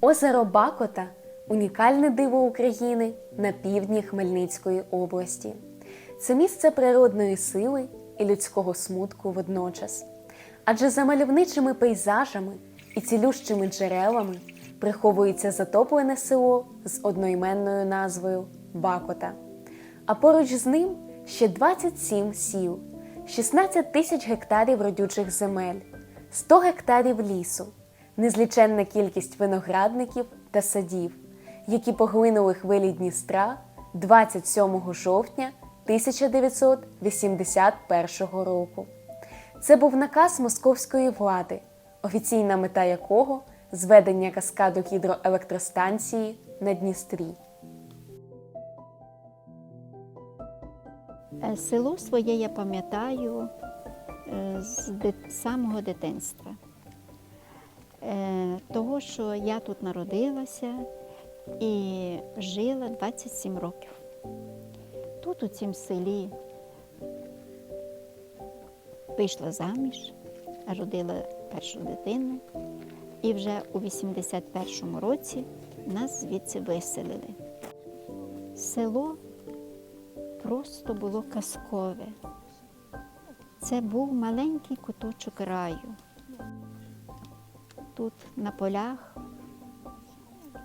Озеро Бакота унікальне диво України на півдні Хмельницької області. Це місце природної сили і людського смутку водночас. Адже за мальовничими пейзажами і цілющими джерелами приховується затоплене село з одноіменною назвою Бакота. А поруч з ним ще 27 сіл, 16 тисяч гектарів родючих земель, 100 гектарів лісу, незліченна кількість виноградників та садів, які поглинули хвилі Дністра 27 жовтня 1981 року. Це був наказ московської влади, офіційна мета якого зведення каскаду гідроелектростанції на Дністрі. Е, Село своє я пам'ятаю е, з самого дитинства. Е, Того, що я тут народилася і жила 27 років. Тут, у цім селі, вийшла заміж, родила першу дитину, і вже у 81-му році нас звідси виселили. Село просто було казкове. Це був маленький куточок раю. Тут на полях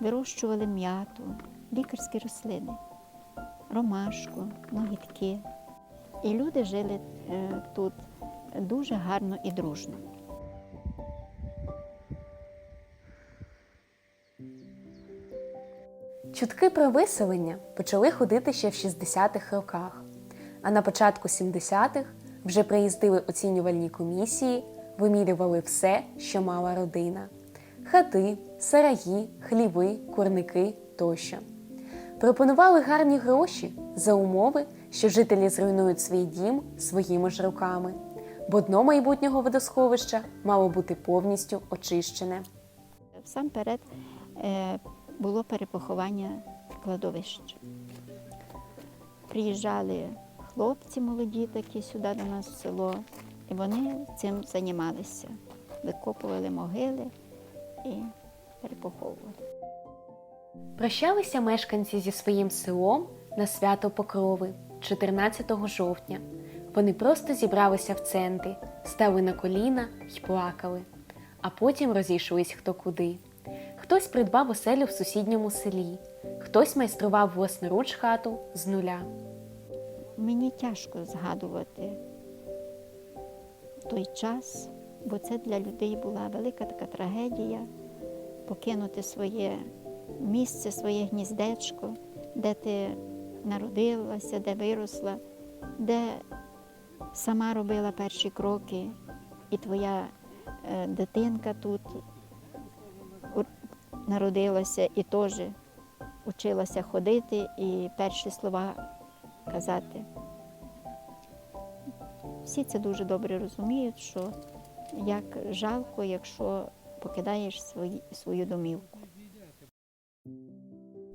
вирощували м'яту, лікарські рослини, ромашку, ногітки. І люди жили е, тут дуже гарно і дружно. Чутки про виселення почали ходити ще в 60-х роках, а на початку 70-х вже приїздили оцінювальні комісії, вимірювали все, що мала родина: хати, сараї, хліви, курники тощо. Пропонували гарні гроші за умови, що жителі зруйнують свій дім своїми ж руками, бо дно майбутнього водосховища мало бути повністю очищене. Всамперед е, було перепоховання кладовищ. Приїжджали хлопці молоді такі сюди до нас в село, і вони цим займалися. Викопували могили і перепоховували. Прощалися мешканці зі своїм селом на свято Покрови 14 жовтня. Вони просто зібралися в центрі, стали на коліна й плакали, а потім розійшлись хто куди. Хтось придбав оселю в сусідньому селі, хтось майстрував власноруч хату з нуля. Мені тяжко згадувати той час, бо це для людей була велика така трагедія покинути своє місце, своє гніздечко, де ти народилася, де виросла, де сама робила перші кроки, і твоя е, дитинка тут народилася і теж училася ходити і перші слова казати. Всі це дуже добре розуміють, що як жалко, якщо покидаєш свої, свою домівку.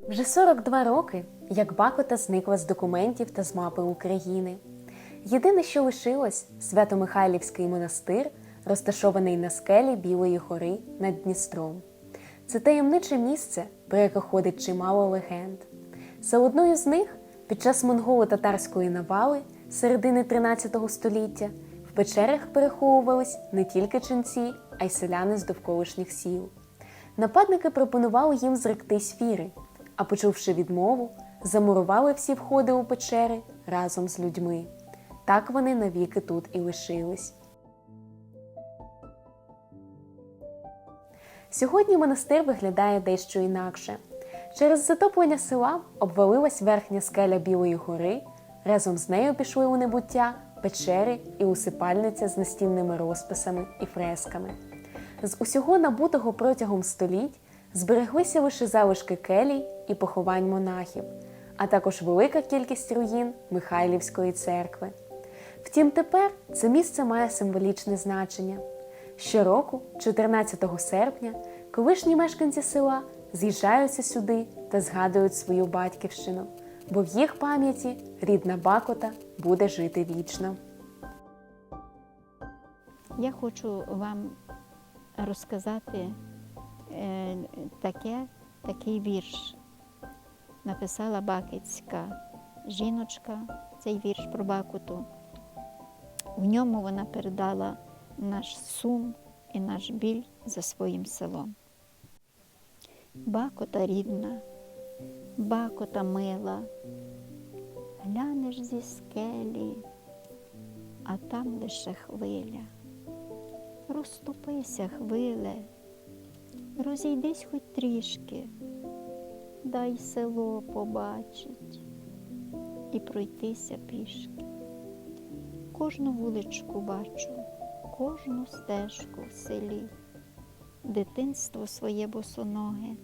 Вже 42 роки, як Бакота зникла з документів та з мапи України. Єдине, що лишилось, Свято-Михайлівський монастир, розташований на скелі Білої гори над Дністром. Це таємниче місце, про яке ходить чимало легенд. За одною з них, під час монголо-татарської навали середини 13 століття, в печерах переховувались не тільки ченці, а й селяни з довколишніх сіл. Нападники пропонували їм зректись віри, а почувши відмову, замурували всі входи у печери разом з людьми. Так вони навіки тут і лишились. Сьогодні монастир виглядає дещо інакше. Через затоплення села обвалилась верхня скеля Білої гори, разом з нею пішли у небуття печери і усипальниця з настінними розписами і фресками. З усього набутого протягом століть збереглися лише залишки келій і поховань монахів, а також велика кількість руїн Михайлівської церкви. Втім, тепер це місце має символічне значення. Щороку, 14 серпня, колишні мешканці села з'їжджаються сюди та згадують свою батьківщину, бо в їх пам'яті рідна Бакота буде жити вічно. Я хочу вам розказати е, таке, такий вірш. Написала бакицька жіночка цей вірш про Бакуту. В ньому вона передала наш сум і наш біль за своїм селом. Бакота рідна, бакота мила, глянеш зі скелі, а там лише хвиля. Розступися, хвиле, розійдись хоч трішки, дай село побачить і пройтися пішки. Кожну вуличку бачу, кожну стежку в селі, дитинство своє босоноге,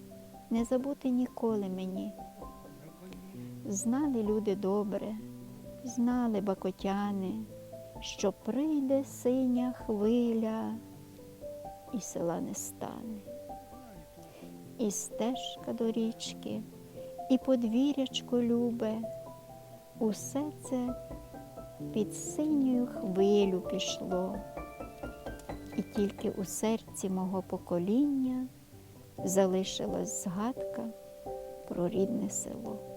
не забути ніколи мені. Знали люди добре, знали бакотяни, що прийде синя хвиля, і села не стане. І стежка до річки, і подвір'ячко любе, усе це під синю хвилю пішло, і тільки у серці мого покоління залишилась згадка про рідне село.